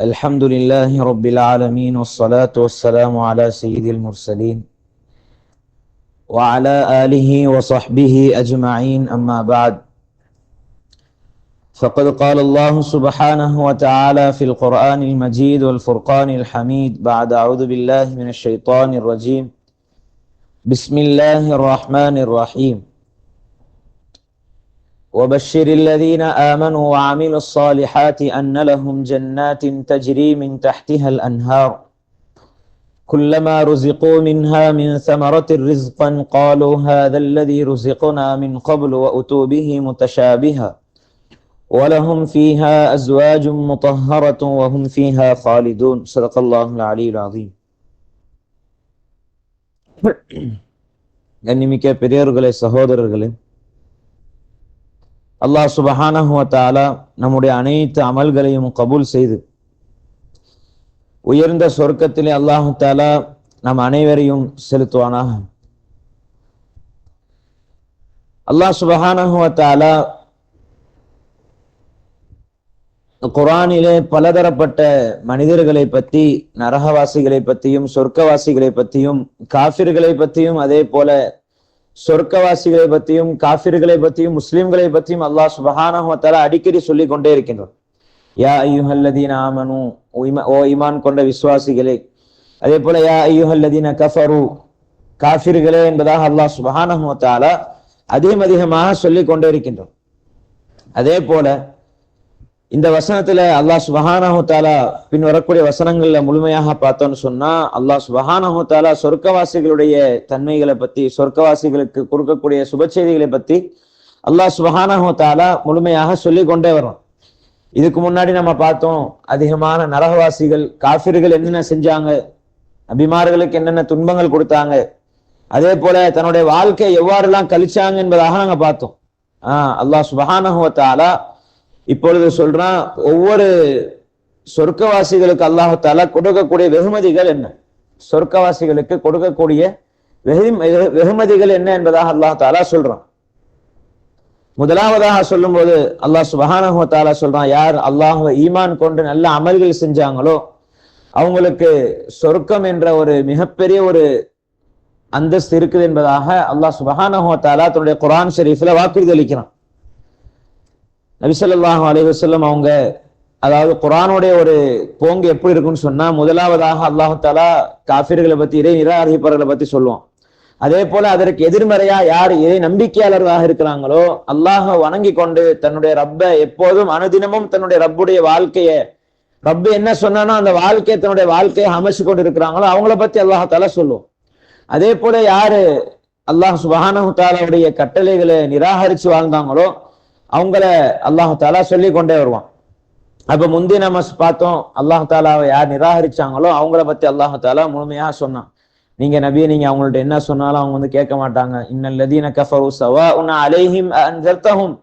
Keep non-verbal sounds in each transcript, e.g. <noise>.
الحمد لله رب العالمين والصلاة والسلام على سيد المرسلين وعلى آله وصحبه أجمعين. أما بعد فقد قال الله سبحانه وتعالى في القرآن المجيد والفرقان الحميد. بعد أعوذ بالله من الشيطان الرجيم. بسم الله الرحمن الرحيم. وبشر الذين آمنوا وعملوا الصالحات أن لهم جنات تجري من تحتها الأنهار كلما رزقوا منها من ثمرة رزقا قالوا هذا الذي رزقنا من قبل وأتوا به متشابها ولهم فيها أزواج مطهرة وهم فيها خالدون صدق الله العلي العظيم கண்ணிமிக்க பெரியோர்களே சகோதரர்களே அல்லாஹ் சுபஹானஹுவத்தாலா நம்முடைய அனைத்து அமல்களையும் கபூல் செய்து உயர்ந்த சொர்க்கத்திலே அல்லாஹு தாலா நம் அனைவரையும் செலுத்துவானாக. அல்லாஹ் சுபஹானஹுவத்தாலா குரானிலே பலதரப்பட்ட மனிதர்களை பற்றி நரகவாசிகளை பற்றியும் சொர்க்கவாசிகளை பற்றியும் காஃபிர்களை பற்றியும் அதே போல சொர்க்கவாசிகளை பற்றியும் காஃபிர்களை பற்றியும் முஸ்லிம்களை பற்றியும் அல்லாஹ் சுபஹானஹத்தால அடிக்கடி சொல்லி கொண்டே இருக்கின்றோம் யா ஐயுஹல்லதீன ஆமனு ஓ இமான் கொண்ட விசுவாசிகளே அதே போல யா ஐயுஹல்லதீன கஃபரு காஃபிர்களே என்பதாக அல்லாஹ் சுபஹானஹத்தால அதிகம் அதிகமாக சொல்லி கொண்டே இருக்கின்றோம் அதே போல இந்த வசனத்துல அல்லாஹ் சுபஹானஹு தாலா பின் வரக்கூடிய வசனங்கள்ல முழுமையாக பார்த்தோம்னு சொன்னா அல்லாஹ் சுபஹானஹு தாலா சொர்க்கவாசிகளுடைய தன்மைகளை பத்தி சொர்க்கவாசிகளுக்கு கொடுக்கக்கூடிய சுப செய்திகளை பத்தி அல்லாஹ் சுபஹானஹு தாலா முழுமையாக சொல்லி கொண்டே வரும் இதுக்கு முன்னாடி நம்ம பார்த்தோம் அதிகமான நரகவாசிகள் காஃபிர்கள் என்னென்ன செஞ்சாங்க அபிமார்களுக்கு என்னென்ன துன்பங்கள் கொடுத்தாங்க அதே போல தன்னுடைய வாழ்க்கையை எவ்வாறெல்லாம் கழிச்சாங்க என்பதாக நாங்க பார்த்தோம். ஆஹ் அல்லாஹ் சுபஹானஹு தாலா இப்பொழுது சொல்றான் ஒவ்வொரு சொர்க்கவாசிகளுக்கு அல்லாஹால கொடுக்கக்கூடிய வெகுமதிகள் என்ன? சொர்க்கவாசிகளுக்கு கொடுக்கக்கூடிய வெகு வெகுமதிகள் என்ன என்பதாக அல்லாஹ் தாலா சொல்றான். முதலாவதாக சொல்லும் போது அல்லாஹ் சுபஹானஹு சொல்றான் யார் அல்லாஹ் ஈமான் கொண்டு நல்ல அமல்கள் செஞ்சாங்களோ அவங்களுக்கு சொர்க்கம் என்ற ஒரு மிகப்பெரிய ஒரு அந்தஸ்து இருக்குது என்பதாக அல்லாஹ் சுபஹானஹு தன்னுடைய குரான் ஷெரீஃபில் வாக்குறுதி அளிக்கிறான். நபிசல்லாஹு அலைவசல்லம் அவங்க அதாவது குரானுடைய ஒரு போங்கு எப்படி இருக்குன்னு சொன்னா முதலாவதாக அல்லாஹு தாலா காஃபிர்களை பத்தி இறை நிராகரிப்பவர்களை பத்தி சொல்லுவோம் அதே போல அதற்கு எதிர்மறையா யார் இறை நம்பிக்கையாளர்களாக இருக்கிறாங்களோ அல்லாஹ வணங்கி கொண்டு தன்னுடைய ரப்ப எப்போதும் அனுதினமும் தன்னுடைய ரப்புடைய வாழ்க்கைய ரப்பு என்ன சொன்னானோ அந்த வாழ்க்கையை தன்னுடைய வாழ்க்கையை அமைச்சு கொண்டு இருக்கிறாங்களோ அவங்கள பத்தி அல்லாஹால சொல்லுவோம் அதே போல யாரு அல்லாஹ் சுபஹானஹு தாலாவுடைய கட்டளைகளை நிராகரிச்சு வாழ்ந்தாங்களோ அவங்கள அல்லாஹாலா சொல்லி கொண்டே வருவான். அப்ப முந்தி நம்ம பார்த்தோம் அல்லாஹாலாவை யார் நிராகரிச்சாங்களோ அவங்கள பத்தி அல்லாஹாலா முழுமையா சொன்னான். நீங்க நபிய நீங்க அவங்கள்ட்ட என்ன சொன்னாலும் அவங்க வந்து கேட்க மாட்டாங்க. இன்னல்லதீன கஃபரு சவா உன்ன அலைஹிம் அன்சர்த்தஹும்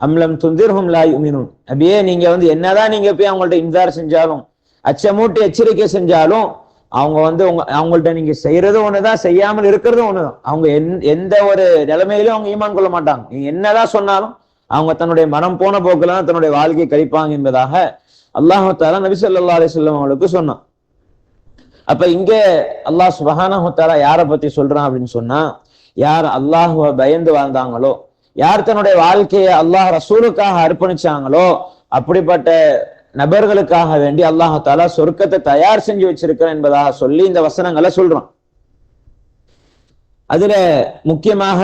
அம்லம் துந்திர்ஹும் லா யுமினுன். நபியே நீங்க வந்து என்னதான் நீங்க போய் அவங்கள்ட்ட இன்சார் செஞ்சாலும் அச்சமூட்டி எச்சரிக்கை செஞ்சாலும் அவங்க வந்து உங்க அவங்கள்ட்ட நீங்க செய்யறதும் ஒண்ணுதான் செய்யாமல் இருக்கிறதும் ஒண்ணுதான். அவங்க எந்த ஒரு நிலைமையிலும் அவங்க ஈமான் கொள்ள மாட்டாங்க. நீங்க என்னதான் சொன்னாலும் அவங்க தன்னுடைய மனம் போன போக்குல தன்னுடைய வாழ்க்கையை கழிப்பாங்க என்பதாக அல்லாஹால நபி சொல்லா அலிஸ்லாம் அவங்களுக்கு சொன்னான். அப்ப இங்க அல்லாஹ் சுபஹானஹாலா யாரை பத்தி சொல்றான் அப்படின்னு சொன்னா யார் அல்லாஹுவ பயந்து வாழ்ந்தாங்களோ யார் தன்னுடைய வாழ்க்கையை அல்லாஹ் ரசூலுக்காக அர்ப்பணிச்சாங்களோ அப்படிப்பட்ட நபர்களுக்காக வேண்டி அல்லாஹாலா சொர்க்கத்தை தயார் செஞ்சு வச்சிருக்கிறேன் என்பதாக சொல்லி இந்த வசனங்களை சொல்றான். அதுல முக்கியமாக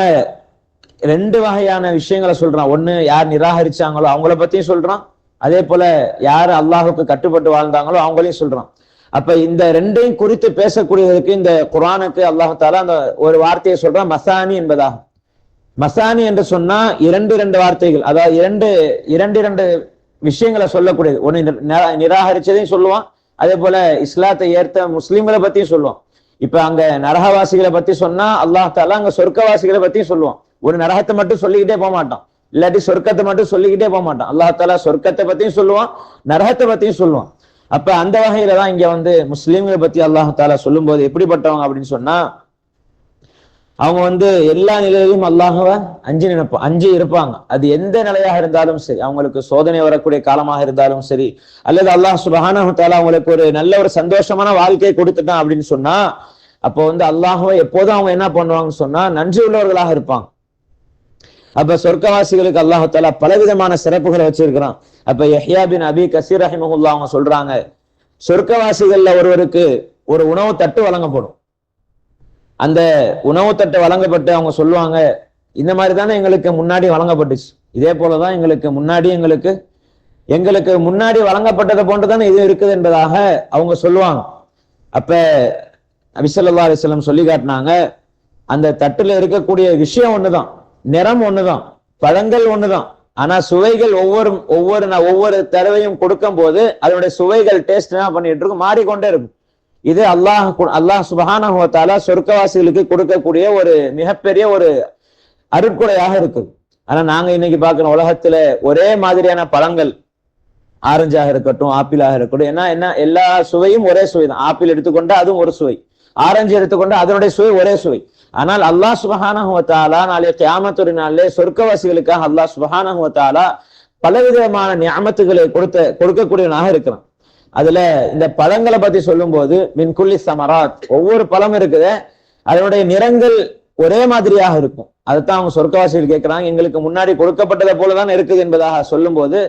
ரெண்டு வகையான விஷயங்களை சொல்றான். ஒண்ணு யார் நிராகரிச்சாங்களோ அவங்கள பத்தியும் சொல்றான். அதே போல யார் அல்லாஹுக்கு கட்டுப்பட்டு வாழ்ந்தாங்களோ அவங்களையும் சொல்றான். அப்ப இந்த ரெண்டையும் குறித்து பேசக்கூடியதற்கு இந்த குரானுக்கு அல்லாஹால அந்த ஒரு வார்த்தையை சொல்றான். மசானி என்பதாக. மசானி என்று சொன்னா இரண்டு இரண்டு வார்த்தைகள். அதாவது இரண்டு இரண்டு இரண்டு விஷயங்களை சொல்லக்கூடியது. ஒண்ணு நிராகரிச்சதையும் சொல்லுவான். அதே போல இஸ்லாத்தை ஏற்ற முஸ்லீம்களை பத்தியும் சொல்லுவான். இப்ப அங்க நரகவாசிகளை பத்தி சொன்னா அல்லாஹால அங்க சொர்க்கவாசிகளை பத்தியும் சொல்லுவான். ஒரு நரகத்தை மட்டும் சொல்லிக்கிட்டே போக மாட்டான். இல்லாட்டி சொர்க்கத்தை மட்டும் சொல்லிக்கிட்டே போக மாட்டான். அல்லா தாலா சொர்க்கத்தை பத்தியும் சொல்லுவான் நரகத்தை பத்தியும் சொல்லுவான். அப்ப அந்த வகையில தான் இங்க வந்து முஸ்லீம்களை பத்தி அல்லாஹு தாலா சொல்லும் போது எப்படிப்பட்டவங்க அப்படின்னு சொன்னா அவங்க வந்து எல்லா நிலையிலும் அல்லாஹவ அஞ்சு நினைப்போம் அஞ்சு இருப்பாங்க. அது எந்த நிலையாக இருந்தாலும் சரி அவங்களுக்கு சோதனை வரக்கூடிய காலமாக இருந்தாலும் சரி அல்லது அல்லாஹ் சுபஹானஹு அவங்களுக்கு ஒரு நல்ல ஒரு சந்தோஷமான வாழ்க்கையை கொடுத்துட்டான் அப்படின்னு சொன்னா அப்போ வந்து அல்லாஹவை எப்போதும் அவங்க என்ன பண்ணுவாங்கன்னு சொன்னா நன்றி உள்ளவர்களாக இருப்பாங்க. அப்ப சொர்க்கவாசிகளுக்கு அல்லாஹு தாலா பலவிதமான சிறப்புகளை வச்சிருக்கிறான். அப்ப யஹ்யா பின் அபி கசீர் ரஹிமஹுல்லா அவங்க சொல்றாங்க சொர்க்கவாசிகள்ல ஒருவருக்கு ஒரு உணவு தட்டு வழங்கப்படும். அந்த உணவு தட்டு வழங்கப்பட்டு அவங்க சொல்லுவாங்க இந்த மாதிரி தானே எங்களுக்கு முன்னாடி வழங்கப்பட்டுச்சு. இதே போலதான் எங்களுக்கு முன்னாடி எங்களுக்கு எங்களுக்கு முன்னாடி வழங்கப்பட்டதை போன்றுதானே இது இருக்குது என்பதாக அவங்க சொல்லுவாங்க. அப்ப அபிசல்லா அலிஸ்லம் சொல்லி காட்டினாங்க அந்த தட்டுல இருக்கக்கூடிய விஷயம் ஒண்ணுதான். நிறம் ஒண்ணுதான் பழங்கள் ஒண்ணுதான். ஆனா சுவைகள் ஒவ்வொரு ஒவ்வொரு நான் ஒவ்வொரு தடவையும் கொடுக்கும் போது அதனுடைய சுவைகள் டேஸ்ட் என்ன பண்ணிட்டு இருக்கும்? மாறிக்கொண்டே இருக்கும். இது அல்லாஹ் அல்லாஹ் சுபஹானஹு சொர்க்கவாசிகளுக்கு கொடுக்கக்கூடிய ஒரு மிகப்பெரிய ஒரு அருட்கொடையாக இருக்குது. ஆனா நாங்க இன்னைக்கு பார்க்கிற உலகத்துல ஒரே மாதிரியான பழங்கள் ஆரஞ்சாக இருக்கட்டும் ஆப்பிளாக இருக்கட்டும் ஏன்னா என்ன எல்லா சுவையும் ஒரே சுவை தான் ஆப்பிள் எடுத்துக்கொண்டா அதுவும் ஒரு சுவை. ஆரஞ்சு எடுத்துக்கொண்டா அதனுடைய சுவை ஒரே சுவை. ஆனால் அல்லாஹ் சுபஹானஹுவத்தாலா நாளைய கியாமத்துடைய நாளிலே சொர்க்கவாசிகளுக்காக அல்லாஹ் சுபஹானஹுவத்தாலா பலவிதமான நியாமத்துகளை கொடுத்த கொடுக்கக்கூடியவனாக இருக்கிறான். அதுல இந்த பழங்களை பத்தி சொல்லும்போது மின் குல்லி சமராத் ஒவ்வொரு பழம் இருக்குது. அதனுடைய நிறங்கள் ஒரே மாதிரியாக இருக்கும். அதுதான் அவங்க சொர்க்கவாசிகள் கேட்கிறாங்க. எங்களுக்கு முன்னாடி கொடுக்கப்பட்டதை போலதான் இருக்குது என்பதாக சொல்லும்போது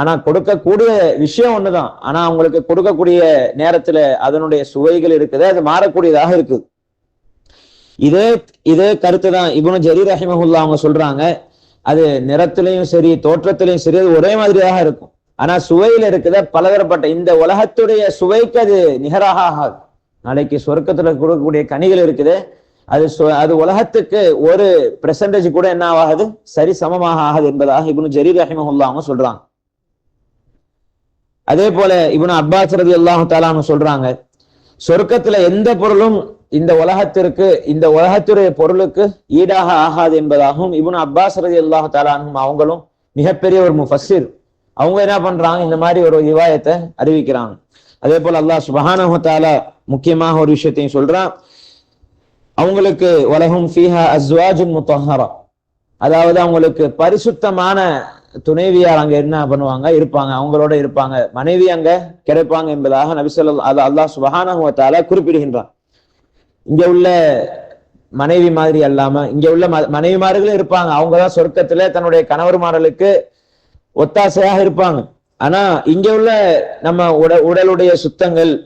ஆனா கொடுக்கக்கூடிய விஷயம் ஒண்ணுதான். ஆனா அவங்களுக்கு கொடுக்கக்கூடிய நேரத்துல அதனுடைய சுவைகள் இருக்குது அது மாறக்கூடியதாக இருக்குது. இதே இதே கருத்து தான் இவனு ஜரீர் ரஹிமஹுல்லா அவங்க சொல்றாங்க. அது நிறத்திலையும் சரி தோற்றத்திலையும் சரி அது ஒரே மாதிரியாக இருக்கும். ஆனா சுவையில இருக்குத பலதரப்பட்ட இந்த உலகத்துடைய சுவைக்கு அது நிகராக ஆகாது. நாளைக்கு சொர்க்கத்துல கொடுக்கக்கூடிய கனிகள் இருக்குது. அது அது உலகத்துக்கு ஒரு பெர்சன்டேஜ் கூட என்ன ஆகாது? சரி சமமாக ஆகாது என்பதாக இவனு ஜரீர் ரஹிமஹுல்லா அவங்க சொல்றாங்க. அதே போல இவனு அப்பாஸ் ரதி அல்லாஹு தாலான்னு சொல்றாங்க. சொர்க்கத்துல எந்த பொருளும் இந்த உலகத்திற்கு இந்த உலகத்துடைய பொருளுக்கு ஈடாக ஆகாது என்பதாகவும் இவனு அப்பாஸ் ரதி அல்லாஹு தாலானும் அவங்களும் மிகப்பெரிய ஒரு முஃபஸிர். அவங்க என்ன பண்றாங்க? இந்த மாதிரி ஒரு விவாயத்தை அறிவிக்கிறாங்க. அதே போல அல்லாஹ் சுபஹானஹு தாலா முக்கியமாக ஒரு விஷயத்தையும் சொல்றான். அவங்களுக்கு உலகம் ஃபீஹா அஸ்வாஜுன் முத்தஹரா. அதாவது அவங்களுக்கு பரிசுத்தமான துணைவியார் அங்க என்ன பண்ணுவாங்க? இருப்பாங்க. அவங்களோட இருப்பாங்க. மனைவி அங்க கிடைப்பாங்க என்பதாக நபிசல்ல அது அல்லாஹ் சுபஹானஹு தாலா குறிப்பிடுகின்றான். இங்க உள்ள மனைவி மாதிரி அல்லாம இங்க உள்ள ம- மனைவிமார்களும் இருப்பாங்க. அவங்கதான் சொர்க்கத்துல தன்னுடைய கணவர்மார்களுக்கு ஒத்தாசையாக இருப்பாங்க. ஆனா இங்க உள்ள நம்ம உட உடலுடைய சுத்தங்கள்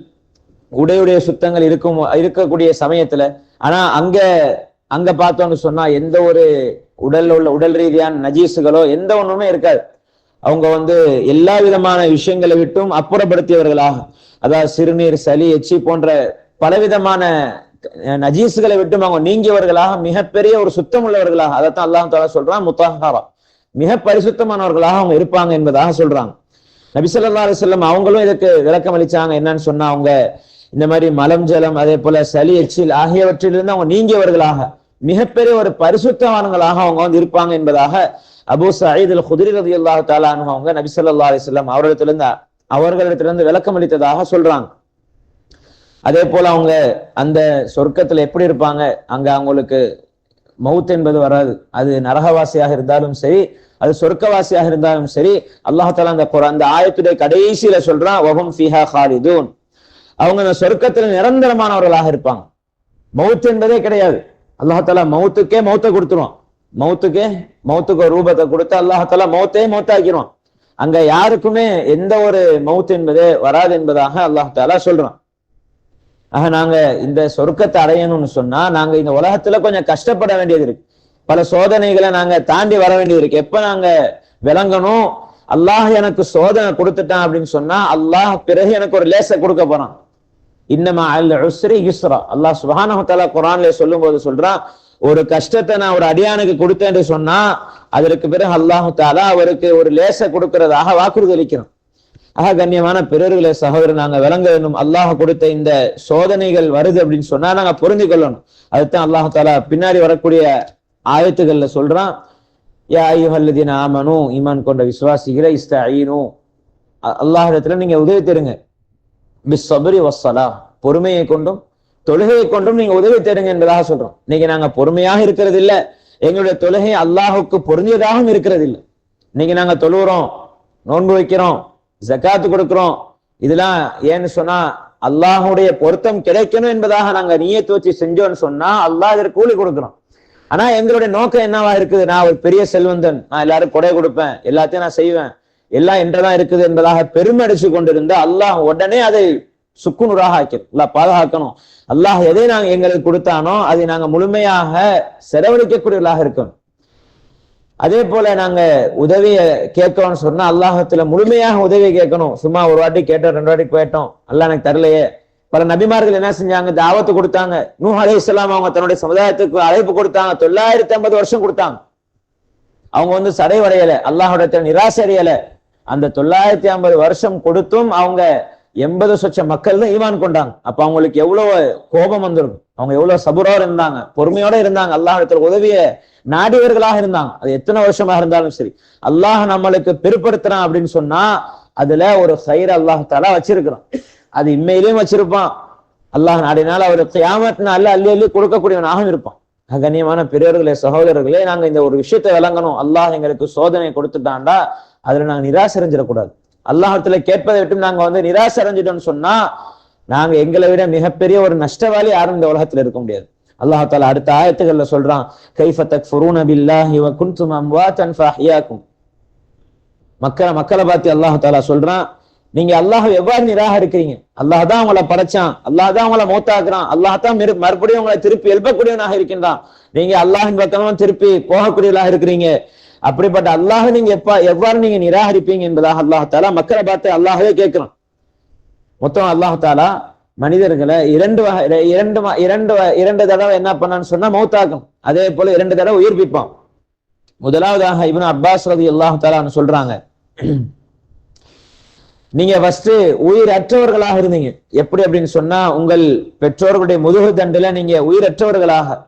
உடையுடைய சுத்தங்கள் இருக்கும் இருக்கக்கூடிய சமயத்துல ஆனா அங்க அங்க பார்த்தோம்னு சொன்னா எந்த ஒரு உடல்ல உள்ள உடல் ரீதியான நஜீசுகளோ எந்த ஒண்ணுமே இருக்காது. அவங்க வந்து எல்லா விதமான விஷயங்களை விட்டும் அப்புறப்படுத்தியவர்களாக. அதாவது சிறுநீர் சளி எச்சி போன்ற பலவிதமான நஜீசுகளை விட்டும் அவங்க நீங்கியவர்களாக மிகப்பெரிய ஒரு சுத்தம் உள்ளவர்களாக அதைத்தான் அல்லாஹ் தாலா சொல்றான் முத்தஹாரா. மிக பரிசுத்தமானவர்களாக அவங்க இருப்பாங்க என்பதாக சொல்றாங்க. நபிசல்லா அலிசல்லம் அவங்களும் இதுக்கு விளக்கம் அளிச்சாங்க. என்னன்னு சொன்னா அவங்க இந்த மாதிரி மலம் ஜலம் அதே போல சளி எச்சில் ஆகியவற்றிலிருந்து அவங்க நீங்கியவர்களாக மிகப்பெரிய ஒரு பரிசுத்தவான்களாக அவங்க வந்து இருப்பாங்க என்பதாக அபூ சயீத் அல் குதிரி ரலியல்லாஹு தஆலா அன்ஹு அவங்க நபிசல்லா ஸல்லல்லாஹு அவர்களிடத்திலிருந்து அவர்களிடத்திலிருந்து விளக்கம் அளித்ததாக சொல்றாங்க. அதே போல அவங்க அந்த சொர்க்கத்துல எப்படி இருப்பாங்க? அங்க அவங்களுக்கு மவுத் என்பது வராது. அது நரகவாசியாக இருந்தாலும் சரி அது சொர்க்கவாசியாக இருந்தாலும் சரி அல்லாஹ் அந்த அந்த ஆயத்துடைய கடைசியில சொல்றான் வஹும் ஃபீஹா காலிதூன் அவங்க அந்த சொர்க்கத்துல நிரந்தரமானவர்களாக இருப்பாங்க. மவுத் என்பதே கிடையாது. அல்லாஹ் மவுத்துக்கே மௌத்தை கொடுத்துருவான். மவுத்துக்கே மௌத்துக்கு ஒரு ரூபத்தை கொடுத்து அல்லாஹால மௌத்தே மௌத்தாக்கிடுவான் அங்க யாருக்குமே எந்த ஒரு மவுத் என்பதே வராது என்பதாக அல்லாஹால சொல்றான். ஆக நாங்க இந்த சொர்க்கத்தை அடையணும்னு சொன்னா நாங்க இந்த உலகத்துல கொஞ்சம் கஷ்டப்பட வேண்டியது இருக்கு. பல சோதனைகளை நாங்க தாண்டி வர வேண்டியது இருக்கு. எப்ப நாங்க விளங்கணும்? அல்லாஹ் எனக்கு சோதனை கொடுத்துட்டான் அப்படின்னு சொன்னா அல்லாஹ் பிறகு எனக்கு ஒரு லேச கொடுக்க போறான். இன்னமா அல் உஸ்ரி யுஸ்ரா. அல்லாஹ் சுப்ஹானஹு குரான்ல சொல்லும் சொல்லும்போது சொல்றான் ஒரு கஷ்டத்தை நான் ஒரு அடியானுக்கு கொடுத்தேன்னு சொன்னா அதற்கு பிறகு அல்லாஹு தாலா அவருக்கு ஒரு லேச கொடுக்கிறதாக வாக்குறுதி அளிக்கிறான். ஆக கண்ணியமான பிறர்களை சகோதரர் நாங்க விளங்க வேண்டும். அல்லாஹ் கொடுத்த இந்த சோதனைகள் வருது அப்படின்னு சொன்னா நாங்க புரிந்து கொள்ளணும் அதுதான் அல்லாஹ் பின்னாடி வரக்கூடிய ஆயத்துகள்ல சொல்றான். யா ஐயுஹல்லதீன ஆமனும் ஈமான் கொண்ட விசுவாசிகளை இஸ்த ஐனும் அல்லாஹிடத்துல நீங்க உதவி தருங்க பிஸ்ஸபரி வசலா பொறுமையை கொண்டும் தொழுகையை கொண்டும் நீங்க உதவி தேடுங்க என்பதாக சொல்றோம். இன்னைக்கு நாங்க பொறுமையாக இருக்கிறது இல்ல எங்களுடைய தொழுகை அல்லாஹுக்கு பொருந்தியதாகவும் இருக்கிறது இல்லை இன்னைக்கு நாங்க தொழுகிறோம் நோன்பு வைக்கிறோம் ஜக்காத்து கொடுக்கிறோம். இதெல்லாம் ஏன்னு சொன்னா அல்லாஹுடைய பொருத்தம் கிடைக்கணும் என்பதாக நாங்க நீயத்து வச்சு செஞ்சோம்னு சொன்னா அல்லாஹ் இதற்கு கூலி கொடுக்கிறோம் ஆனா எங்களுடைய நோக்கம் என்னவா இருக்குது? நான் ஒரு பெரிய செல்வந்தன். நான் எல்லாரும் கொடை கொடுப்பேன். எல்லாத்தையும் நான் செய்வேன். எல்லாம் என்றதான் இருக்குது என்பதாக பெருமை அடிச்சு கொண்டிருந்த அல்லாஹ் உடனே அதை சுக்குநூறாக ஆக்கணும் அல்லாஹ் பாதுகாக்கணும். அல்லாஹ் எதை நாங்க எங்களுக்கு கொடுத்தானோ அதை நாங்க முழுமையாக செலவழிக்கக்கூடியவர்களாக இருக்கணும். அதே போல நாங்க உதவியை கேட்கணும்னு சொன்னா அல்லாஹத்துல முழுமையாக உதவியை கேட்கணும். சும்மா ஒரு வாட்டி கேட்டோம் ரெண்டு வாட்டி கேட்டோம் அல்லாஹ் எனக்கு தரலையே. பல நபிமார்கள் என்ன செஞ்சாங்க? தாவத்து கொடுத்தாங்க. நூ அலி இஸ்லாம் அவங்க தன்னுடைய சமுதாயத்துக்கு அழைப்பு கொடுத்தாங்க. தொள்ளாயிரத்தி ஐம்பது வருஷம் கொடுத்தாங்க. அவங்க வந்து சடைவடையல அல்லாஹோட நிராசை அந்த தொள்ளாயிரத்தி ஐம்பது வருஷம் கொடுத்தும் அவங்க எண்பது சொச்ச மக்கள் தான் ஈவான் கொண்டாங்க. அப்ப அவங்களுக்கு எவ்வளவு கோபம் வந்திருக்கும். அவங்க எவ்வளவு சபுரோட இருந்தாங்க. பொறுமையோட இருந்தாங்க. அல்லாஹிடத்துல உதவிய நாடியவர்களாக இருந்தாங்க. அது எத்தனை வருஷமா இருந்தாலும் சரி. அல்லாஹ் நம்மளுக்கு பெருப்படுத்துறான் அப்படின்னு சொன்னா அதுல ஒரு சைர அல்லாஹ் தாலா வச்சிருக்கிறான். அது இம்மையிலையும் வச்சிருப்பான். அல்லாஹ் நாடினால் அவர் கியாமத்தினால அள்ளி அள்ளி கொடுக்கக்கூடியவனாகவும் இருப்பான். கண்ணியமான பெரியவர்களே சகோதரர்களே நாங்க இந்த ஒரு விஷயத்தை விளங்கணும். அல்லாஹ் எங்களுக்கு சோதனை கொடுத்துட்டாண்டா அதுல நாங்க நிராசரிஞ்சிடக்கூடாது. அல்லாஹத்துல கேட்பதை விட்டு நாங்க வந்து நிராசரிஞ்சிட்டோம்னு சொன்னா நாங்க எங்களை விட மிகப்பெரிய ஒரு நஷ்டவாளி யாரும் இந்த உலகத்துல இருக்க முடியாது. அல்லாஹ் அடுத்த ஆயத்துகள்ல சொல்றான் கைஃப தக்ஃபுரூன பில்லாஹி வ குன்தும் அம்வாதன் ஃபஹியாக்கும். மக்களை மக்களை பார்த்து அல்லாஹ் தாலா சொல்றான் நீங்க அல்லாஹ் எவ்வாறு நிராகரிக்கிறீங்க? அல்லாஹ் தான் உங்களை படைச்சான் அல்லாஹ் தான் உங்களை மூத்தாக்குறான் அல்லாஹ் தான் மிரு- மறுபடியும் உங்களை திருப்பி எழுப்பக்கூடியவனாக இருக்கின்றான். நீங்க அல்லாஹின் பக்கமும் திருப்பி போகக்கூடியவர்களாக இருக்கிறீங்க. அப்படிப்பட்ட அல்லாஹ் நீங்க எப்ப எவ்வாறு நீங்க நிராகரிப்பீங்க என்பதாக அல்லாஹ் தாலா மக்களை பார்த்து அல்லாஹவே கேட்கிறான். மொத்தம் அல்லாஹ் தாலா மனிதர்களை இரண்டு வகை இரண்டு இரண்டு இரண்டு தடவை என்ன பண்ணான்னு சொன்னா மௌத்தாக்கும். அதே போல இரண்டு தடவை உயிர்ப்பிப்பான். முதலாவதாக இவன் அப்பாஸ் ரதி அல்லாஹ் தாலான்னு சொல்றாங்க. நீங்க ஃபர்ஸ்ட் உயிரற்றவர்களாக இருந்தீங்க. எப்படி அப்படின்னு சொன்னா உங்கள் பெற்றோர்களுடைய முதுகு தண்டுல நீங்க உயிரற்றவர்களாக.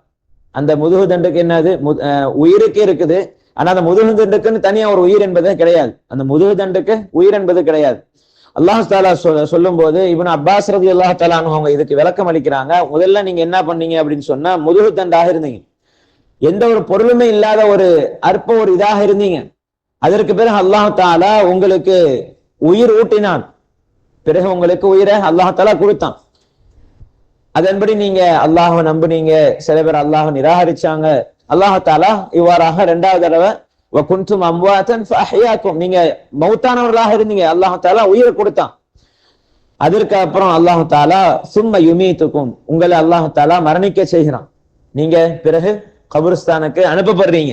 அந்த முதுகு தண்டுக்கு என்னது? மு- உயிருக்கு இருக்குது. ஆனா அந்த முதுகு தண்டுக்குன்னு தனியா ஒரு உயிர் என்பதே கிடையாது. அந்த முதுகு தண்டுக்கு உயிர் என்பது கிடையாது. அல்லாஹ் தாலா சொல்ல சொல்லும் போது இவன் அப்பாஸ் ரதி அல்லாஹ் தாலான்னு அவங்க இதுக்கு விளக்கம் அளிக்கிறாங்க. முதல்ல நீங்க என்ன பண்ணீங்க அப்படின்னு சொன்னா முதுகு தண்டாக இருந்தீங்க. எந்த ஒரு பொருளுமே இல்லாத ஒரு அற்ப ஒரு இதாக இருந்தீங்க. அதற்கு பிறகு அல்லாஹ் தாலா உங்களுக்கு உயிர் ஊட்டினான். பிறகு உங்களுக்கு உயிரை அல்லாஹ் தாலா கொடுத்தான். அதன்படி நீங்க அல்லாஹ நம்புனீங்க. சில பேர் அல்லாஹ நிராகரிச்சாங்க. அல்லாஹாலா இவ்வாறாக ரெண்டாவது தடவை குன்தும் அம்வாத்தன் நீங்க மௌத்தானவர்களாக இருந்தீங்க. அல்லாஹாலா உயிரை கொடுத்தான். அதற்கு அப்புறம் அல்லாஹு தாலா சும்ம யுமீத்துக்கும். உங்களை அல்லாஹ் தாலா மரணிக்க செய்கிறான். நீங்க பிறகு கபுரிஸ்தானுக்கு அனுப்பப்படுறீங்க.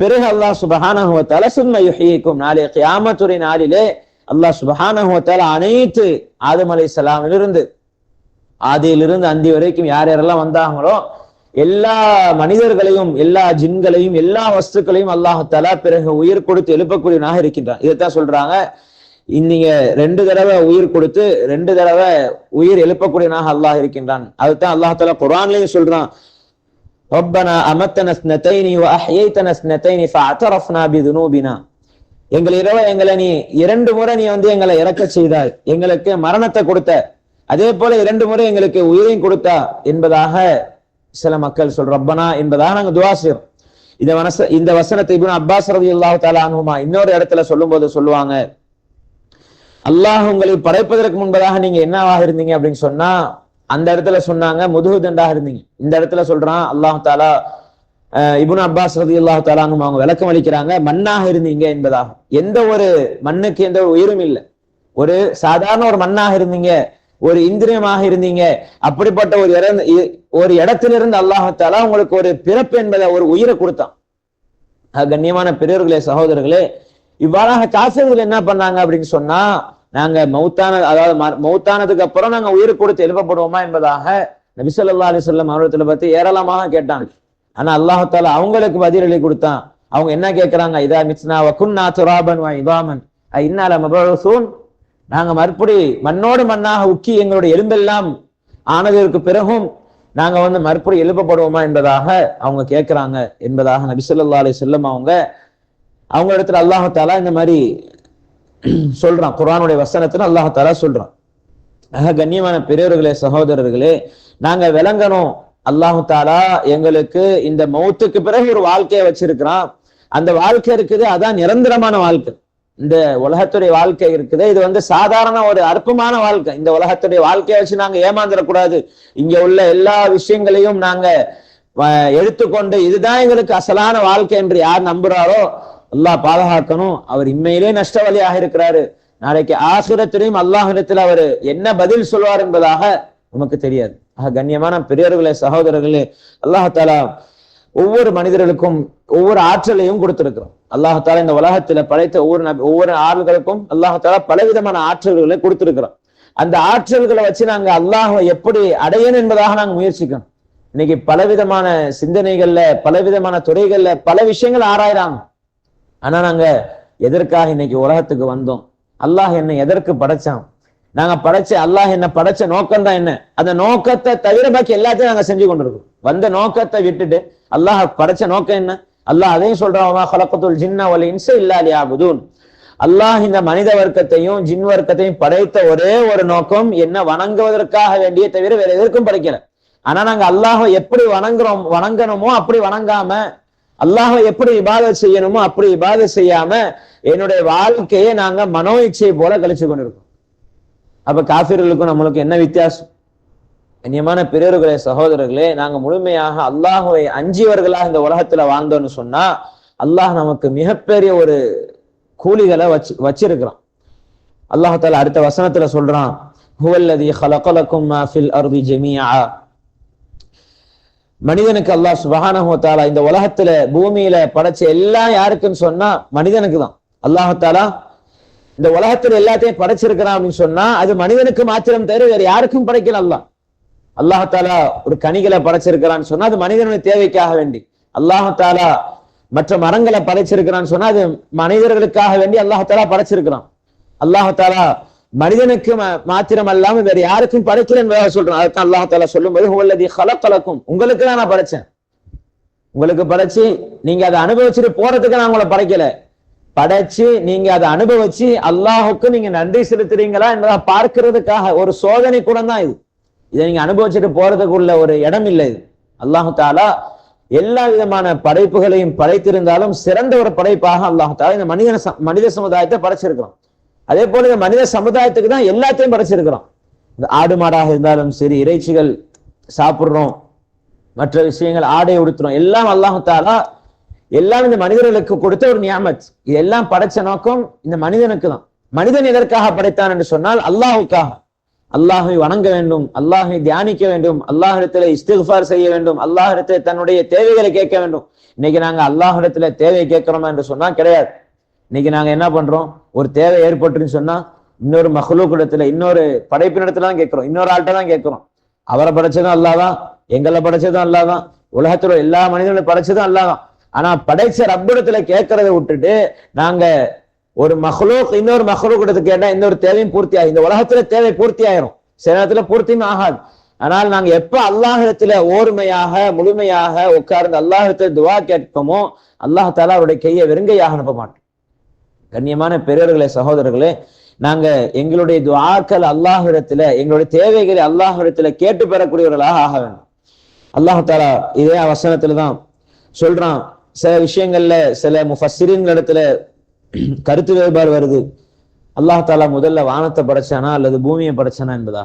பிறகு அல்லாஹ் சுபஹானஹு சும்ம யுஹிக்கும். நாளைய கியாமத்துறை நாளிலே அல்லாஹ் சுபஹானஹு அனைத்து ஆதம் அலைஹிஸ்ஸலாமிலிருந்து ஆதியிலிருந்து அந்தி வரைக்கும் யார் யாரெல்லாம் வந்தாங்களோ எல்லா மனிதர்களையும் எல்லா ஜின்களையும் எல்லா வஸ்துக்களையும் அல்லாஹால பிறகு உயிர் கொடுத்து எழுப்பக்கூடியவனாக இருக்கின்றான். இதைத்தான் சொல்றாங்க. நீங்க ரெண்டு தடவை உயிர் கொடுத்து ரெண்டு தடவை உயிர் எழுப்பக்கூடியவனாக அல்லாஹ் இருக்கின்றான். அதுதான் அல்லாஹால குரான்லயும் சொல்றான். ரப்பனா அமத்தன ஸ்னத்தைனி அஹ்யைத்தன ஸ்னத்தைனி ஃபஅதரஃப்னா பிதுனூபினா. எங்கள் இரவ எங்களை நீ இரண்டு முறை நீ வந்து எங்களை இறக்க செய்தாய். எங்களுக்கு மரணத்தை கொடுத்த. அதே போல இரண்டு முறை எங்களுக்கு உயிரையும் கொடுத்தா என்பதாக சில மக்கள் சொல் ரப்பனா என்பதா நாங்க துவா செய்யறோம் இந்த வனச இந்த வசனத்தை இப்னு அப்பாஸ் ரலியல்லாஹு தாலா அனுகுமா இன்னொரு இடத்துல சொல்லும் போது சொல்லுவாங்க அல்லாஹ் உங்களை படைப்பதற்கு முன்பதாக நீங்க என்னவாக இருந்தீங்க? அப்படின்னு சொன்னா அந்த இடத்துல சொன்னாங்க முதுகு தண்டாக இருந்தீங்க. இந்த இடத்துல சொல்றான் அல்லாஹு தாலா அஹ் அப்பாஸ் ரதி அல்லாஹ் தாலான்னு அவங்க விளக்கம் அளிக்கிறாங்க மண்ணாக இருந்தீங்க என்பதாக. எந்த ஒரு மண்ணுக்கு எந்த ஒரு உயிரும் இல்லை. ஒரு சாதாரண ஒரு மண்ணாக இருந்தீங்க ஒரு இந்திரியமாக இருந்தீங்க. அப்படிப்பட்ட ஒரு இறந்த இ- ஒரு இடத்திலிருந்து அல்லாஹத்தாலா உங்களுக்கு ஒரு பிறப்பு என்பதை ஒரு உயிரை கொடுத்தான். கண்ணியமான பெரியவர்களே சகோதரர்களே இவ்வாறாக காசிர்கள் என்ன பண்ணாங்க அப்படின்னு சொன்னா நாங்க மௌத்தான அதாவது ம- மௌத்தானதுக்கு அப்புறம் நாங்க உயிர் கொடுத்து எழுப்பப்படுவோமா என்பதாக நபிசல்லா அலிசல்லம் அவரத்துல பத்தி ஏராளமாக கேட்டாங்க. ஆனா அல்லாஹால அவங்களுக்கு பதிலளி கொடுத்தான். அவங்க என்ன கேட்கறாங்க இதா மிஸ்னா வகுன்னா துராபன் வா இதாமன் இன்னால மபசூன் நாங்க மறுபடி மண்ணோடு மண்ணாக உக்கி எங்களுடைய எலும்பெல்லாம் ஆனதற்கு பிறகும் நாங்க வந்து மறுபடி எழுப்பப்படுவோமா என்பதாக அவங்க கேட்கிறாங்க என்பதாக நபி ஸல்லல்லாஹு அலைஹி அவங்க அவங்க இடத்துல அல்லாஹாலா இந்த மாதிரி சொல்றான். குர்ஆனுடைய வசனத்துல அல்லாஹாலா சொல்றான். ஆக கண்ணியமான பெரியவர்களே சகோதரர்களே நாங்க விளங்கணும். அல்லாஹு தாலா எங்களுக்கு இந்த மௌத்துக்கு பிறகு ஒரு வாழ்க்கையை வச்சிருக்கிறான். அந்த வாழ்க்கை இருக்குது அதான் நிரந்தரமான வாழ்க்கை. இந்த உலகத்துடைய வாழ்க்கை இருக்குது. இது வந்து சாதாரண ஒரு அற்புமான வாழ்க்கை. இந்த உலகத்துடைய வாழ்க்கையை வச்சு நாங்க ஏமாந்துடக்கூடாது. இங்க உள்ள எல்லா விஷயங்களையும் நாங்க எடுத்துக்கொண்டு இதுதான் எங்களுக்கு அசலான வாழ்க்கை என்று யார் நம்புறாரோ அல்லாஹ் பாதுகாக்கணும். அவர் இம்மையிலே நஷ்டவழியாக இருக்கிறாரு. நாளைக்கு ஆசுரத்திலையும் அல்லாஹிடத்தில் அவர் என்ன பதில் சொல்வார் என்பதாக நமக்கு தெரியாது. ஆக கண்ணியமான பெரியவர்களே சகோதரர்களே அல்லாஹாலா ஒவ்வொரு மனிதர்களுக்கும் ஒவ்வொரு ஆற்றலையும் கொடுத்திருக்கிறோம். அல்லாஹால இந்த உலகத்துல படைத்த ஒவ்வொரு ஒவ்வொரு ஆள்களுக்கும் அல்லாஹால பலவிதமான ஆற்றல்களை கொடுத்திருக்கிறோம். அந்த ஆற்றல்களை வச்சு நாங்க அல்லாஹை எப்படி அடையணும் என்பதாக நாங்க முயற்சிக்கணும் இன்னைக்கு பலவிதமான சிந்தனைகள்ல பலவிதமான துறைகள்ல பல விஷயங்கள் ஆராயிறாங்க. ஆனா நாங்க எதற்காக இன்னைக்கு உலகத்துக்கு வந்தோம்? அல்லாஹ் என்னை எதற்கு படைச்சான்? நாங்க படைச்ச அல்லாஹ் என்ன படைச்ச நோக்கம் தான் என்ன? அந்த நோக்கத்தை தவிர பாக்கி எல்லாத்தையும் நாங்க செஞ்சு கொண்டிருக்கோம். வந்த நோக்கத்தை விட்டுட்டு அல்லாஹ் படைச்ச நோக்கம் என்ன? அல்லாஹ் அதையும் சொல்றான் ஹலக்கத்துல் ஜின்ன வலி இன்ச இல்லா லியாபுதூன். அல்லாஹ் இந்த மனித வர்க்கத்தையும் ஜின் வர்க்கத்தையும் படைத்த ஒரே ஒரு நோக்கம் என்ன வணங்குவதற்காக வேண்டிய தவிர வேற எதற்கும் படைக்கல. ஆனா நாங்க அல்லாஹை எப்படி வணங்குறோம் வணங்கணுமோ அப்படி வணங்காம அல்லாஹை எப்படி இபாதை செய்யணுமோ அப்படி இபாதை செய்யாம என்னுடைய வாழ்க்கையை நாங்க மனோ இச்சை போல கழிச்சு கொண்டிருக்கோம். அப்ப காபிர்களுக்கும் நம்மளுக்கும் என்ன வித்தியாசம்? கண்ணியமான பெரியவர்களே சகோதரர்களே நாங்க முழுமையாக அல்லாஹுவை அஞ்சியவர்களாக இந்த உலகத்துல வாழ்ந்தோம்னு சொன்னா அல்லாஹ் நமக்கு மிகப்பெரிய ஒரு கூலிகளை வச்சு வச்சிருக்கிறான். அல்லாஹால அடுத்த வசனத்துல சொல்றான் ஹுவல்லதி ஹலகலக்கும் ஃபில் அருதி ஜெமியா மனிதனுக்கு அல்லாஹ் சுபஹானஹு இந்த உலகத்துல பூமியில படைச்ச எல்லாம் யாருக்குன்னு சொன்னா மனிதனுக்கு தான் அல்லாஹத்தாலா இந்த உலகத்துல எல்லாத்தையும் படைச்சிருக்கிறான் அப்படின்னு சொன்னா அது மனிதனுக்கு மாத்திரம் தவிர வேற யாருக்கும் படைக்கல அல்லாஹ். அல்லாஹாலா ஒரு கனிகளை படைச்சிருக்கிறான்னு சொன்னா அது மனிதனுடைய தேவைக்காக வேண்டி. அல்லாஹாலா மற்ற மரங்களை படைச்சிருக்கிறான்னு சொன்னா அது மனிதர்களுக்காக வேண்டி அல்லாஹாலா படைச்சிருக்கிறான். அல்லாஹாலா மனிதனுக்கு மாத்திரம் அல்லாம வேற யாருக்கும் படைக்கலன்னு சொல்றேன். அதுதான் அல்லாஹாலா சொல்லும் போது ஹுவல்லதி கலக்கலக்கும் உங்களுக்கு தான் நான் படைச்சேன். உங்களுக்கு படைச்சு நீங்க அதை அனுபவிச்சுட்டு போறதுக்கு நான் உங்களை படைக்கல. படைச்சு நீங்க அதை அனுபவிச்சு அல்லாஹுக்கு நீங்க நன்றி செலுத்துறீங்களா என்பதை பார்க்கிறதுக்காக ஒரு சோதனை கூட தான் இது. இதை நீங்க அனுபவிச்சுட்டு போறதுக்குள்ள ஒரு இடம் இல்லை இது. அல்லாஹு தாலா எல்லா விதமான படைப்புகளையும் படைத்திருந்தாலும் சிறந்த ஒரு படைப்பாக அல்லாஹு தாலா இந்த மனித ச- மனித சமுதாயத்தை படைச்சிருக்கிறோம் அதே போல இந்த மனித சமுதாயத்துக்கு தான் எல்லாத்தையும் படைச்சிருக்கிறோம் இந்த ஆடு மாடாக இருந்தாலும் சரி இறைச்சிகள் சாப்பிடுறோம் மற்ற விஷயங்கள் ஆடை உடுத்துறோம் எல்லாம் அல்லாஹு தாலா எல்லாம் இந்த மனிதர்களுக்கு கொடுத்த ஒரு நியாமத். இதெல்லாம் படைச்ச நோக்கம் இந்த மனிதனுக்கு தான். மனிதன் எதற்காக படைத்தான் என்று சொன்னால் அல்லாஹுக்காக. அல்லாஹை வணங்க வேண்டும் அல்லாஹை தியானிக்க வேண்டும் அல்லாஹிடத்துல இஸ்திஃபார் செய்ய வேண்டும் அல்லாஹிடத்துல தன்னுடைய தேவைகளை கேட்க வேண்டும். இன்னைக்கு நாங்க அல்லாஹிடத்துல தேவை கேட்கிறோமா என்று சொன்னா கிடையாது. இன்னைக்கு நாங்க என்ன பண்றோம்? ஒரு தேவை ஏற்பட்டுன்னு சொன்னா இன்னொரு மஹ்லூக்கிடத்துல இன்னொரு படைப்பினிடத்துல தான் கேட்கிறோம். இன்னொரு ஆள்கிட்ட தான் கேட்கிறோம். அவரை படைச்சதும் அல்லாதான் எங்களை படைச்சதும் அல்லாதான் உலகத்துல எல்லா மனிதர்களும் படைச்சதும் அல்லாதான் ஆனா படைச்ச ரப்பிடத்துல கேட்கறதை விட்டுட்டு நாங்க ஒரு மஹ்லூக் இன்னொரு மஹ்லூக் இடத்துல கேட்டா இன்னொரு தேவையும் பூர்த்தி ஆகும் இந்த உலகத்துல தேவை பூர்த்தி ஆயிரும் சில நேரத்துல பூர்த்தியும் ஆகாது. ஆனால் நாங்க எப்ப அல்லாஹிடத்துல ஓர்மையாக முழுமையாக உட்கார்ந்து அல்லாஹிடத்துல துவா கேட்போமோ அல்லாஹ் தாலா அவருடைய கையை வெறுங்கையாக அனுப்ப மாட்டோம் கண்ணியமான பெரியவர்களே சகோதரர்களே நாங்க எங்களுடைய துவாக்கள் அல்லாஹிடத்துல எங்களுடைய தேவைகளை அல்லாஹிடத்துல கேட்டு பெறக்கூடியவர்களாக ஆக வேண்டும். அல்லாஹாலா இதே வசனத்துல தான் சொல்றான். சில விஷயங்கள்ல சில முஃபஸ்ஸிரின் இடத்துல <clears throat> கருத்து வேறுபாடு வருது. அல்லாஹ் தாலா முதல்ல வானத்தை படைச்சானா அல்லது பூமியை படைச்சானா என்பதா?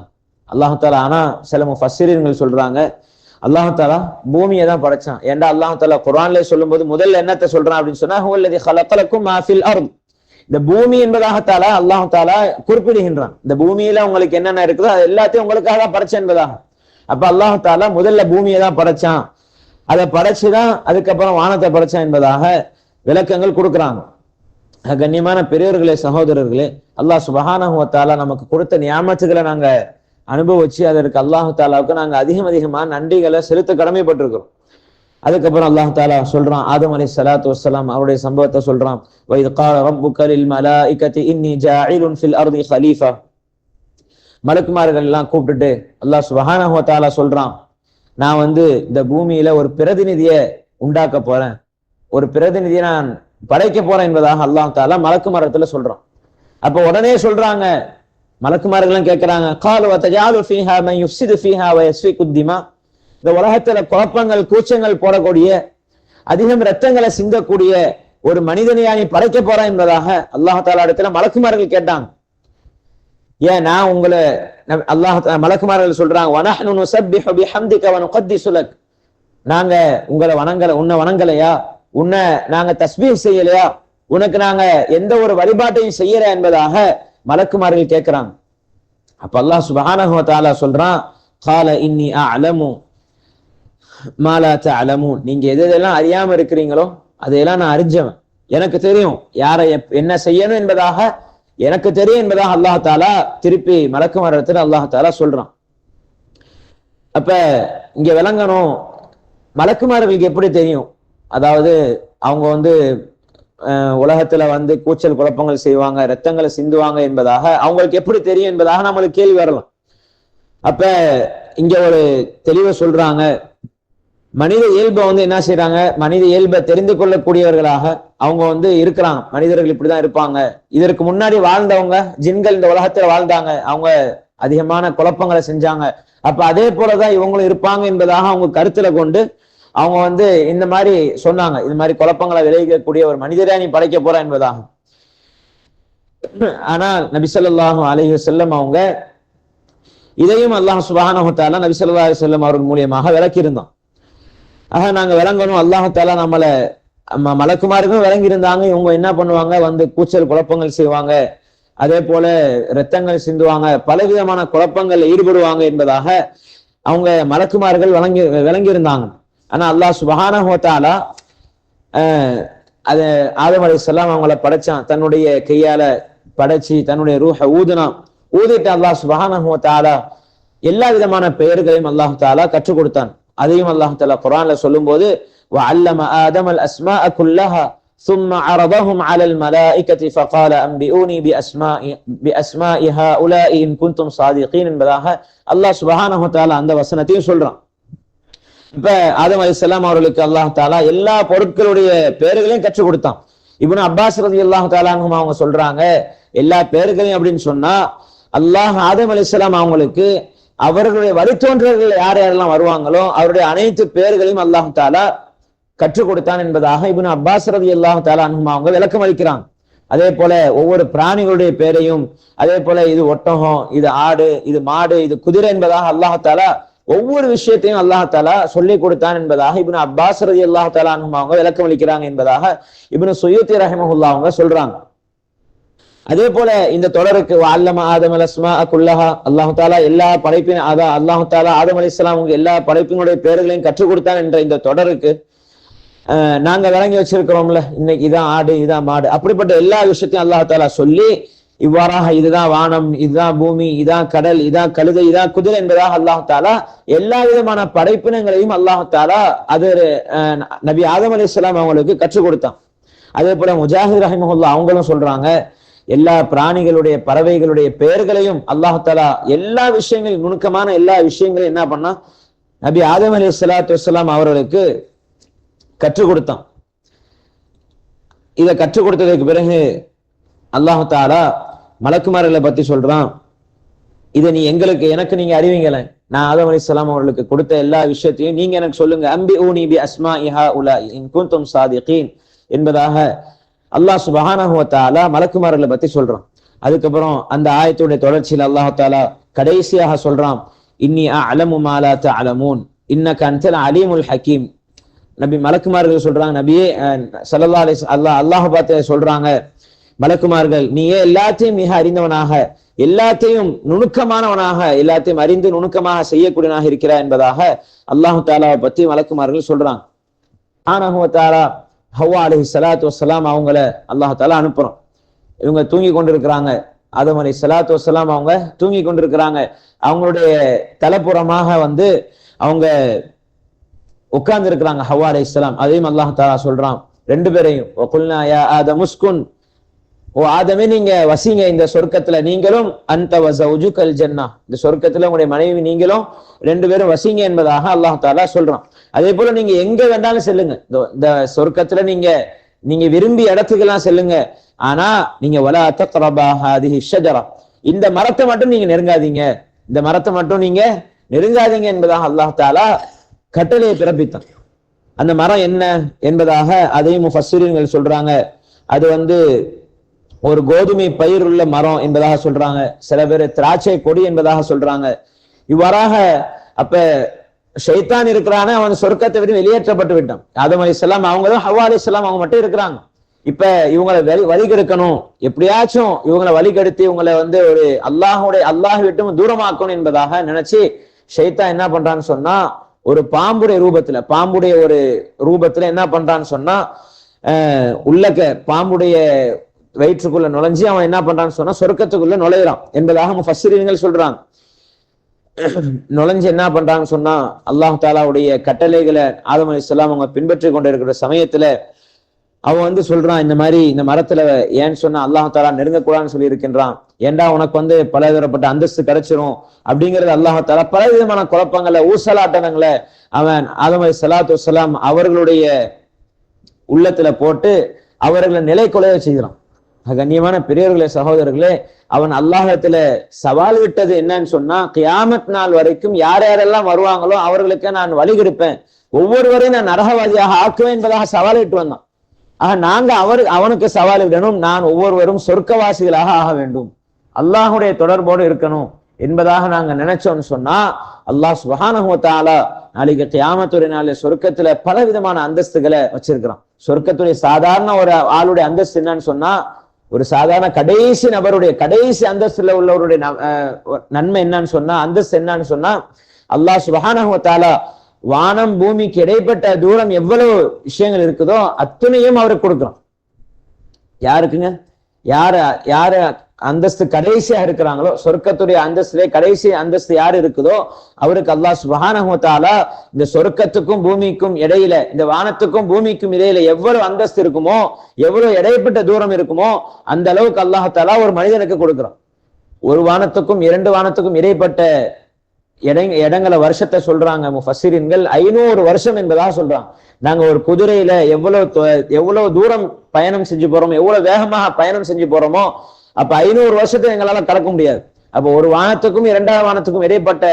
அல்லாஹாலா ஆனா சில முஃபஸ்ஸிரின்கள் சொல்றாங்க அல்லாஹாலா பூமியை தான் படைச்சான். ஏண்டா அல்லாஹ் தாலா குர்ஆன்ல சொல்லும்போது முதல்ல என்னத்தை சொல்றான் அப்படின்னு சொன்னா ஹுவல்லதி ஹலக்கலக்கும் மா ஃபில் இந்த பூமி என்பதாகத்தால அல்லாஹாலா குறிப்பிடுகின்றான். இந்த பூமியில உங்களுக்கு என்னென்ன இருக்குதோ அது எல்லாத்தையும் உங்களுக்காக தான் படைச்சேன் என்பதாக அப்ப அல்லாஹ் தாலா முதல்ல பூமியை தான் படைச்சான். அதை படைச்சுதான் அதுக்கப்புறம் வானத்தை படைச்சான் என்பதாக விளக்கங்கள் கொடுக்குறாங்க. கண்ணியமான பெரியவர்களே சகோதரர்களே அல்லாஹ் சுபஹானஹு நமக்கு கொடுத்த நியாமத்துகளை நாங்க அனுபவிச்சு அதற்கு அல்லாஹ் தாலாவுக்கு நாங்க அதிகம் அதிகமா நன்றிகளை செலுத்த கடமைப்பட்டிருக்கிறோம். அதுக்கப்புறம் அல்லாஹ் தாலா சொல்றான் ஆதம் அலி சலாத்து வசலாம் அவருடைய சம்பவத்தை சொல்றான் வைது கால ரப்புக லில் மலாயிகதி இன்னி ஜாயிலுன் ஃபில் அர்தி ஹலீஃபா. மலக்குமார்கள் எல்லாம் கூப்பிட்டுட்டு அல்லாஹ் சுபஹானஹு சொல்றான் நான் வந்து இந்த பூமியில ஒரு பிரதிநிதியை உண்டாக்க போறேன். ஒரு பிரதிநிதியை நான் படைக்க போறேன் என்பதாக அல்லாஹ் தாலா மலக்கு மரத்துல சொல்றான். அப்ப உடனே சொல்றாங்க மலக்குமார்கள்லாம் கேட்கிறாங்க காலு இந்த உலகத்துல குழப்பங்கள் கூச்சங்கள் போடக்கூடிய அதிகம் ரத்தங்களை சிந்தக்கூடிய ஒரு மனிதனையா நீ படைக்க போறா என்பதாக அல்லாஹால இடத்துல மலக்குமார்கள் கேட்டாங்க. ஏன் நான் உங்களை அல்லாஹ் மலக்குமார்கள் சொல்றாங்க வனஹ்னு நுஸப்பிஹு பிஹம்திக வ நுகத்திஸு லக் நாங்க உங்களை வணங்கல உன்னை வணங்கலையா? உன்னை நாங்க தஸ்மீர் செய்யலையா? உனக்கு நாங்க எந்த ஒரு வழிபாட்டையும் செய்யல என்பதாக மலக்குமார்கள் கேட்கிறாங்க அப்ப அல்லாஹ் சுப்ஹானஹு வ சொல்றான் கால இன்னி அலமு மாலாத்த அலமு நீங்க எது எதெல்லாம் அறியாம இருக்கிறீங்களோ அதையெல்லாம் நான் அறிஞ்சவன். எனக்கு தெரியும் யாரை எப்- என்ன செய்யணும் என்பதாக எனக்கு தெரியும் என்பதாக அல்லாஹ் தாலா திருப்பி மலக்குமாரத்தில் அல்லாஹ் தாலா சொல்றான். அப்ப இங்க விளங்கணும் மலக்குமார்களுக்கு எப்படி தெரியும்? அதாவது அவங்க வந்து உலகத்துல வந்து கூச்சல் குழப்பங்கள் செய்வாங்க ரத்தங்களை சிந்துவாங்க என்பதாக அவங்களுக்கு எப்படி தெரியும் என்பதாக நம்மளுக்கு கேள்வி வரலாம். அப்ப இங்க ஒரு தெளிவை சொல்றாங்க. மனித இயல்பை வந்து என்ன செய்யறாங்க மனித இயல்பை தெரிந்து கொள்ளக்கூடியவர்களாக அவங்க வந்து இருக்கிறாங்க மனிதர்கள் இப்படிதான் இருப்பாங்க. இதற்கு முன்னாடி வாழ்ந்தவங்க ஜின்கள் இந்த உலகத்துல வாழ்ந்தாங்க. அவங்க அதிகமான குழப்பங்களை செஞ்சாங்க. அப்ப அதே போலதான் இவங்களும் இருப்பாங்க என்பதாக அவங்க கருத்துல கொண்டு அவங்க வந்து இந்த மாதிரி சொன்னாங்க. இந்த மாதிரி குழப்பங்களை விளைவிக்கக்கூடிய ஒரு மனிதரா நீ படைக்க போற என்பதாகும் ஆனா நபிசல்லாஹும் ஸல்லல்லாஹு செல்லும் அவங்க இதையும் அல்லாஹ் சுப்ஹானஹு நபிசல்லா தஆலா அவர்கள் மூலியமாக விளக்கியிருந்தோம் ஆக நாங்க விளங்கணும். அல்லாஹ் நம்மளை நம்மள ம- மலக்குமாருக்கும் விளங்கி இருந்தாங்க இவங்க என்ன பண்ணுவாங்க? வந்து கூச்சல் குழப்பங்கள் செய்வாங்க. அதே போல ரத்தங்கள் சிந்துவாங்க. பலவிதமான குழப்பங்கள்ல ஈடுபடுவாங்க என்பதாக அவங்க மலக்குமார்கள் விளங்கி விளங்கி இருந்தாங்க ஆனா அல்லாஹ் சுபஹான ஹோத்தாலா அது ஆதம் அலைஹிஸ்ஸலாம் அவங்கள படைச்சான். தன்னுடைய கையால படைச்சு தன்னுடைய ரூஹ ஊதுனான் ஊதிட்டு அல்லாஹ் சுபஹான ஹோத்தாலா எல்லா விதமான பெயர்களையும் அல்லாஹு தாலா கற்றுக் கொடுத்தான். அதையும் அல்லாஹ் தாலா குர்ஆன்ல சொல்லும்போது وعلم آدم الأسماء كلها ثم عرضهم على الملائكة فقال أنبئوني بأسماء بأسماء هؤلاء إن كنتم صادقين என்பதாக அல்லாஹ் சுபஹானஹு வ தஆலா அந்த வசனத்தையும் சொல்றான் இப்ப ஆதம் அலைஹிஸ்ஸலாம் அவர்களுக்கு அல்லாஹ் தாலா எல்லா பொருட்களுடைய பெயர்களையும் கற்றுக் கொடுத்தான் இப்னு அப்பாஸ் ரலியல்லாஹு தஆலாஹும் அவங்க சொல்றாங்க எல்லா பெயர்களையும் அப்படின்னு சொன்னா அல்லாஹ் ஆதம் அலைஹிஸ்ஸலாம் அவங்களுக்கு அவர்களுடைய வழித்தோன்றர்கள் யார் யாரெல்லாம் வருவாங்களோ அவருடைய அனைத்து பேர்களையும் அல்லாஹு தாலா கற்றுக் கொடுத்தான் என்பதாக இப்னு அப்பாஸ் ரலியல்லாஹு தாலா அன்ஹும் அவங்க விளக்கம் அளிக்கிறாங்க. அதே போல ஒவ்வொரு பிராணிகளுடைய பேரையும் அதே போல இது ஒட்டகம் இது ஆடு இது மாடு இது குதிரை என்பதாக அல்லாஹ் தாலா ஒவ்வொரு விஷயத்தையும் அல்லாஹ் தாலா சொல்லி கொடுத்தான் என்பதாக இப்னு அப்பாஸ் ரதி அல்லாஹ் தாலா அவங்க விளக்கம் அளிக்கிறாங்க என்பதாக இப்னு சுயூத்தி ரஹமஹுல்லா அவங்க சொல்றாங்க. அதே போல இந்த தொடருக்கு அல்லமா ஆதம் அலஸ்மா அஸ்மா குல்லஹா அல்லாஹு தாலா எல்லா படைப்பின் அதான் அல்லாஹு தாலா ஆதம் அலிஸ்லாம் அவங்க எல்லா படைப்பினுடைய பெயர்களையும் கற்றுக் கொடுத்தான் என்ற இந்த தொடருக்கு நாங்க விளங்கி வச்சிருக்கிறோம்ல இன்னைக்கு இதான் ஆடு இதான் மாடு அப்படிப்பட்ட எல்லா விஷயத்தையும் அல்லாஹு தாலா சொல்லி இவ்வாறாக இதுதான் வானம் இதுதான் பூமி இதான் கடல் இதான் கழுதை இதான் குதிரை என்பதாக அல்லாஹு தாலா எல்லா விதமான படைப்பினங்களையும் அல்லாஹு தாலா அது நபி ஆதம் அலிஸ்லாம் அவங்களுக்கு கற்றுக் கொடுத்தான். அதே போல முஜாஹித் ரஹிமஹுல்லா அவங்களும் சொல்றாங்க எல்லா பிராணிகளுடைய பறவைகளுடைய பெயர்களையும் அல்லாஹாலா எல்லா விஷயங்களையும் நுணுக்கமான எல்லா விஷயங்களையும் என்ன பண்ணா நபி ஆதம் அலி சலாத்து வலாம் அவர்களுக்கு கற்றுக் கொடுத்தான். இதை கற்றுக் கொடுத்ததுக்கு பிறகு அல்லாஹ் தாலா மலக்குமார்களை பத்தி சொல்றான். இதை நீ எங்களுக்கு எனக்கு நீங்க அறிவிங்களேன் நான் ஆதம் அலிஸ்லாம் அவர்களுக்கு கொடுத்த எல்லா விஷயத்தையும் நீங்க எனக்கு சொல்லுங்க. அம்பி ஊனி பி அஸ்மா இஹா உலா இன் குந்தும் சாதிகீன் என்பதாக அல்லாஹ் சுபஹானஹு வ மலக்குமார்களை பத்தி சொல்றான். அதுக்கப்புறம் அந்த ஆயத்துடைய தொடர்ச்சியில் அல்லாஹ் தாலா கடைசியாக சொல்றான் இன்னி அலமு மாலா தஅலமூன் இன்னக அன்தல் அலீமுல் ஹக்கீம் நபி மலக்குமார்கள் சொல்றாங்க நபியே சல்லல்லா அலி அல்லாஹ் அல்லாஹ் பார்த்து சொல்றாங்க மலக்குமார்கள் நீயே எல்லாத்தையும் மிக அறிந்தவனாக எல்லாத்தையும் நுணுக்கமானவனாக எல்லாத்தையும் அறிந்து நுணுக்கமாக செய்யக்கூடியவனாக இருக்கிறாய் என்பதாக அல்லாஹு தாலாவை பத்தி மலக்குமார்கள் சொல்றாங்க. ஆனா தாலா ஹவ்வா அலஹி சலாத்து வசலாம் அவங்கள அல்லாஹ் தாலா அனுப்புறோம். இவங்க தூங்கி கொண்டிருக்கிறாங்க. ஆதம் அலி சலாத்து வசலாம் அவங்க தூங்கி கொண்டிருக்கிறாங்க. அவங்களுடைய தலைப்புறமாக வந்து அவங்க உட்கார்ந்து இருக்கிறாங்க ஹவ்வா அலி இஸ்லாம் அதையும் அல்லாஹாலா சொல்றான். ரெண்டு பேரையும். வகுல்னா ஆதம் ஓ ஆதமே நீங்க வசிங்க இந்த சொர்க்கத்துல. நீங்களும் அந்த வசவுஜுக்கல் ஜன்னா. இந்த சொர்க்கத்துல உங்களுடைய மனைவி நீங்களும் ரெண்டு பேரும் வசிங்க என்பதாக அல்லாஹ் தாலா சொல்றான். அதே போல நீங்க எங்க வேண்டாலும் செல்லுங்க. இந்த- சொர்க்கத்துல நீங்க நீங்க விரும்பி இடத்துக்கெல்லாம் செல்லுங்க. ஆனா நீங்க வலா தக்ரபா ஷஜரா. இந்த மரத்தை மட்டும் நீங்க நெருங்காதீங்க. இந்த மரத்தை மட்டும் நீங்க நெருங்காதீங்க என்பதாக அல்லாஹ் தாலா கட்டளையை பிறப்பித்தான். அந்த மரம் என்ன என்பதாக அதையும் முஃபஸ்ஸிரீன்கள் சொல்றாங்க. அது வந்து ஒரு கோதுமை பயிர் உள்ள மரம் என்பதாக சொல்றாங்க. சில பேர் திராட்சை கொடி என்பதாக சொல்றாங்க. இவ்வாறாக அப்ப ஷைத்தான் இருக்கிறான அவன் சொர்க்கத்தை விட்டு வெளியேற்றப்பட்டு விட்டான். ஆதம் அவங்க அவங்களும் ஹவா அலிஸ்லாம் அவங்க மட்டும் இருக்கிறாங்க. இப்ப இவங்களை வழி வழிகெடுக்கணும். எப்படியாச்சும் இவங்களை வழிகெடுத்து இவங்களை வந்து ஒரு அல்லாஹுடைய அல்லாஹ் விட்டும் தூரமாக்கணும் என்பதாக நினைச்சு ஷைத்தா என்ன பண்றான்னு சொன்னா ஒரு பாம்புடைய ரூபத்துல பாம்புடைய ஒரு ரூபத்துல என்ன பண்றான்னு சொன்னா உள்ளக்க பாம்புடைய வயிற்றுக்குள்ள நுழைஞ்சு அவன் என்ன பண்றான்னு சொன்னா சொர்க்கத்துக்குள்ள நுழையிறான் என்பதாக முஃபஸ்ஸிரீன்கள் சொல்றாங்க. நுழைஞ்சு என்ன பண்றாங்கன்னு சொன்னா அல்லாஹ் தாலாவுடைய கட்டளைகளை ஆதம் அலிஸ்லாம் அவங்க பின்பற்றி கொண்டிருக்கிற சமயத்துல அவன் வந்து சொல்றான் இந்த மாதிரி இந்த மரத்துல ஏன்னு சொன்னா அல்லாஹ் தாலா நெருங்கக்கூடாதுன்னு சொல்லி இருக்கின்றான் ஏண்டா உனக்கு வந்து பலதரப்பட்ட அந்தஸ்து கிடைச்சிரும் அப்படிங்கறது அல்லாஹ் தாலா பல விதமான குழப்பங்களை ஊசலாட்டங்களை அவன் ஆதம் அலி சலாத்து வலாம் அவர்களுடைய உள்ளத்துல போட்டு அவர்களை நிலை கொலைய செய்கிறான். கண்ணியமான பெரியவர்களே சகோதரர்களே அவன் அல்லாஹத்துல சவால் விட்டது என்னன்னு சொன்னா கியாமத் நாள் வரைக்கும் யார் யாரெல்லாம் வருவாங்களோ அவர்களுக்கு நான் வழி கொடுப்பேன். ஒவ்வொருவரையும் நான் நரகவாதியாக ஆக்குவேன் என்பதாக சவால் விட்டு வந்தான். ஆக நாங்க அவர் அவனுக்கு சவால் விடணும். நான் ஒவ்வொருவரும் சொர்க்கவாசிகளாக ஆக வேண்டும். அல்லாஹுடைய தொடர்போடு இருக்கணும் என்பதாக நாங்க நினைச்சோம்னு சொன்னா அல்லாஹ் சுபஹானஹுவத்தாலா நாளைக்கு கியாமத்துறை நாளை சொர்க்கத்துல பல விதமான அந்தஸ்துகளை வச்சிருக்கிறான். சொர்க்கத்துடைய சாதாரண ஒரு ஆளுடைய அந்தஸ்து என்னன்னு சொன்னா ஒரு சாதாரண கடைசி நபருடைய கடைசி அந்தஸ்துல உள்ளவருடைய நன்மை என்னன்னு சொன்னா அந்தஸ்து என்னன்னு சொன்னா அல்லாஹ் சுபஹானஹுவத்தாலா வானம் பூமிக்கு இடைப்பட்ட தூரம் எவ்வளவு விஷயங்கள் இருக்குதோ அத்தனையும் அவருக்கு கொடுக்குறோம் யாருக்குங்க? யாரு யாரு அந்தஸ்து கடைசியா இருக்கிறாங்களோ சொர்க்கத்துடைய அந்தஸ்துலே கடைசி அந்தஸ்து யார் இருக்குதோ அவருக்கு அல்லாஹ் சுபஹானஹுவத்தாலா இந்த சொர்க்கத்துக்கும் பூமிக்கும் இடையில இந்த வானத்துக்கும் பூமிக்கும் இடையில எவ்வளவு அந்தஸ்து இருக்குமோ எவ்வளவு இடைப்பட்ட தூரம் இருக்குமோ அந்த அளவுக்கு அல்லாஹாலா ஒரு மனிதனுக்கு கொடுக்குறான். ஒரு வானத்துக்கும் இரண்டு வானத்துக்கும் இடைப்பட்ட இடங்க இடங்களை வருஷத்தை சொல்றாங்க முஃபசிரின்கள் ஐநூறு வருஷம் என்பதாக சொல்றாங்க நாங்க ஒரு குதிரையில எவ்வளவு எவ்வளவு தூரம் பயணம் செஞ்சு போறோமோ எவ்வளவு வேகமாக பயணம் செஞ்சு போறோமோ அப்ப ஐநூறு வருஷத்தை எங்களால கடக்க முடியாது. அப்ப ஒரு வானத்துக்கும் இரண்டாவது வானத்துக்கும் இடைப்பட்ட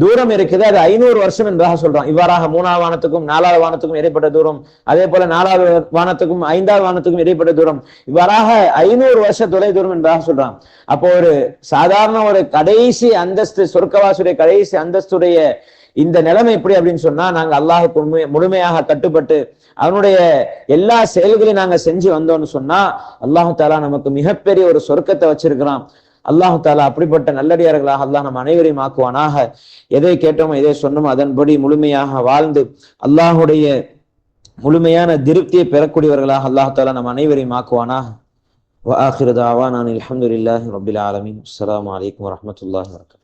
தூரம் இருக்குது அது ஐநூறு வருஷம் என்பதாக சொல்றான் இவ்வாறாக மூணாவது வானத்துக்கும் நாலாவது வானத்துக்கும் இடைப்பட்ட தூரம் அதே போல நாலாவது வானத்துக்கும் ஐந்தாவது வானத்துக்கும் இடைப்பட்ட தூரம். இவ்வாறாக ஐநூறு வருஷ தொலை தூரம் என்பதாக சொல்றான். அப்போ ஒரு சாதாரண ஒரு கடைசி அந்தஸ்து சொர்க்கவாசுடைய கடைசி அந்தஸ்துடைய இந்த நிலைமை எப்படி அப்படின்னு சொன்னா நாங்க அல்லாஹுக்கு உண்மை முழுமையாக கட்டுப்பட்டு அவனுடைய எல்லா செயல்களையும் நாங்க செஞ்சு வந்தோம்னு சொன்னா அல்லாஹு தாலா நமக்கு மிகப்பெரிய ஒரு சொர்க்கத்தை வச்சிருக்கிறான். அல்லாஹு தாலா அப்படிப்பட்ட நல்லடியார்களாக அல்லாஹ் நம் அனைவரையும் ஆக்குவானாக. எதை கேட்டோமோ எதை சொன்னோமோ அதன்படி முழுமையாக வாழ்ந்து அல்லாஹுடைய முழுமையான திருப்தியை பெறக்கூடியவர்களாக அல்லாஹு தாலா நம் அனைவரையும் ஆக்குவானா வாஹிருதாவா நான் அலமதுல்லாஹி ரபில் ஆலமின். அஸ்லாம் வலைக்கம் வரமத்துல வரகம்